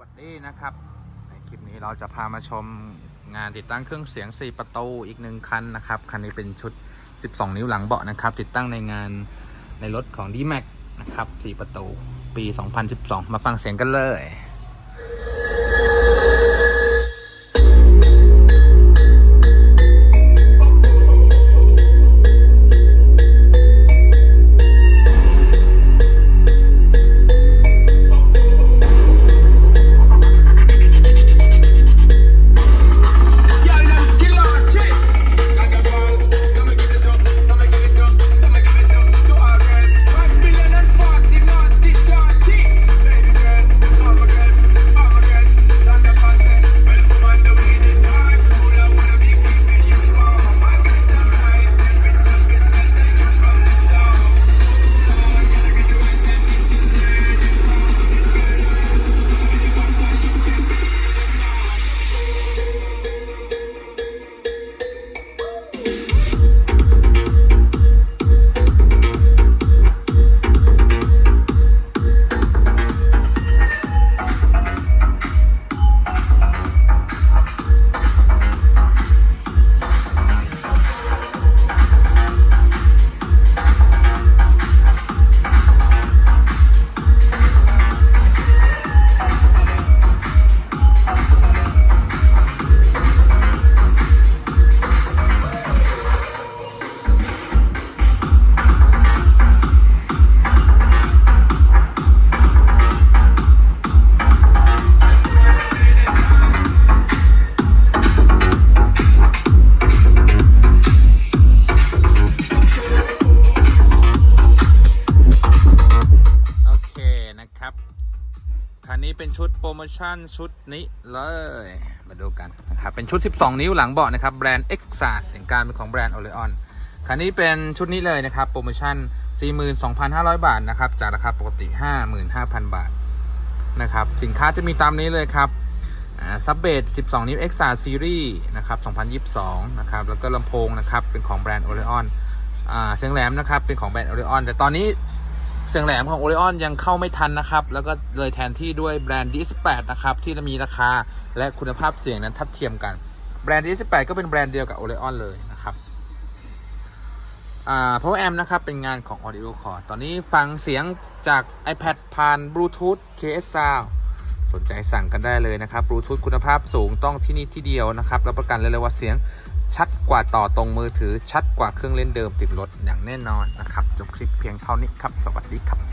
วัสดีนะครับในคลิปนี้เราจะพามาชมงานติดตั้งเครื่องเสียง 4 ประตูอีกหนึ่งคันนะครับ คันนี้เป็นชุด 12 นิ้วหลังเบาะนะครับ ติดตั้งในงานในรถของ d m a x นะครับ 4 ประตู ปี 2012 มาฟังเสียงกันเลย คันนี้เป็นชุดโปรโมชั่นชุดนี้เลย มาดูกันนะครับ เป็นชุด 12 นิ้วหลังเบาะนะครับ แบรนด์ e x a เสียงการเป็นของแบรนด์ Oleon คันนี้เป็นชุดนี้เลยนะครับ โปรโมชั่น 42,500 บาทนะครับ จากราคาปกติ 55,000 บาทนะครับ สินค้าจะมีตามนี้เลยครับซับเบส12 นิ้ว e x a Series นะครับ 2022 นะครับ แล้วก็ลำโพงนะครับ เป็นของแบรนด์ Oleon อ่าเสียงแหลมนะครับ เป็นของแบรนด์ Oleon แต่ตอนนี้ เสียงแหลมของ o อ e o n ยังเข้าไม่ทันนะครับ แล้วก็เลยแทนที่ด้วยแบรนด์ D18 นะครับ ที่มีราคาและคุณภาพเสียงนั้นทัดเทียมกัน แบรนด์ D18 ก็เป็นแบรนด์เดียวกับ o อ e o n เลยนะครับอ่า Power Amp นะครับ เป็นงานของ Audio Core ตอนนี้ฟังเสียงจาก iPad ผ่าน Bluetooth KS Sound สนใจสั่งกันได้เลยนะครับ Bluetooth คุณภาพสูงต้องที่นี่ที่เดียวนะครับ รับประกันเลยเลยว่าเสียง ชัดกว่าต่อตรงมือถือชัดกว่าเครื่องเล่นเดิมติดรถอย่างแน่นอนนะครับ จบคลิปเพียงเท่านี้ครับ สวัสดีครับ